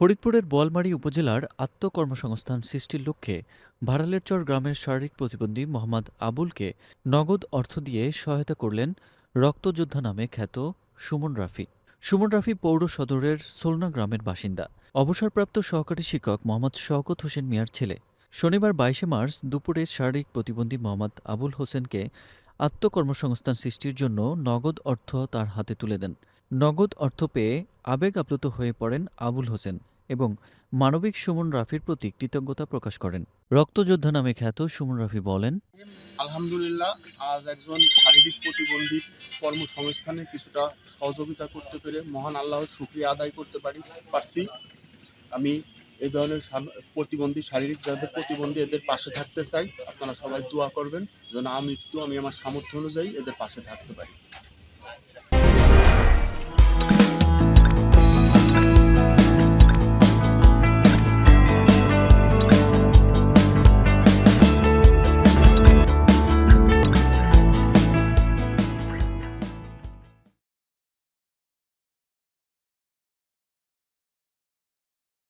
ফরিদপুরের বোয়ালমারী উপজেলার আত্মকর্মসংস্থান সৃষ্টির লক্ষ্যে ভাড়ালেরচর গ্রামের শারীরিক প্রতিবন্ধী মোহাম্মদ আবুলকে নগদ অর্থ দিয়ে সহায়তা করলেন রক্তযোদ্ধা নামে খ্যাত সুমন রাফি। সুমন রাফি পৌর সদরের সোলনা গ্রামের বাসিন্দা। অবসরপ্রাপ্ত সহকারী শিক্ষক মোহাম্মদ শওকত হোসেন মিয়ার ছেলে। শনিবার বাইশে মার্চ দুপুরে শারীরিক প্রতিবন্ধী মোহাম্মদ আবুল হোসেনকে আত্মকর্মসংস্থান সৃষ্টির জন্য নগদ অর্থ তার হাতে তুলে দেন। নগদ অর্থ পেয়ে আবেগ আপ্লুত হয়ে পড়েন আবুল হোসেন। এবং মানবিক সুমন রাফির প্রতি কৃতজ্ঞতা প্রকাশ করেন। রক্তযোদ্ধা নামে খ্যাত সুমন রাফি বলেন, আলহামদুলিল্লাহ, আজ একজন শারীরিক প্রতিবন্ধীর কর্মসংস্থানে কিছুটা সহযোগিতা করতে পেরে মহান আল্লাহর শুক্রিয়া আদায় করতে পারি, পারছি। আমি এই ধরনের প্রতিবন্ধী, শারীরিক যাদের প্রতিবন্ধী, এদের পাশে থাকতে চাই। আপনারা সবাই দোয়া করবেন, যেন আমি একটু আমি আমার সামর্থ্য অনুযায়ী এদের পাশে থাকতে পারি।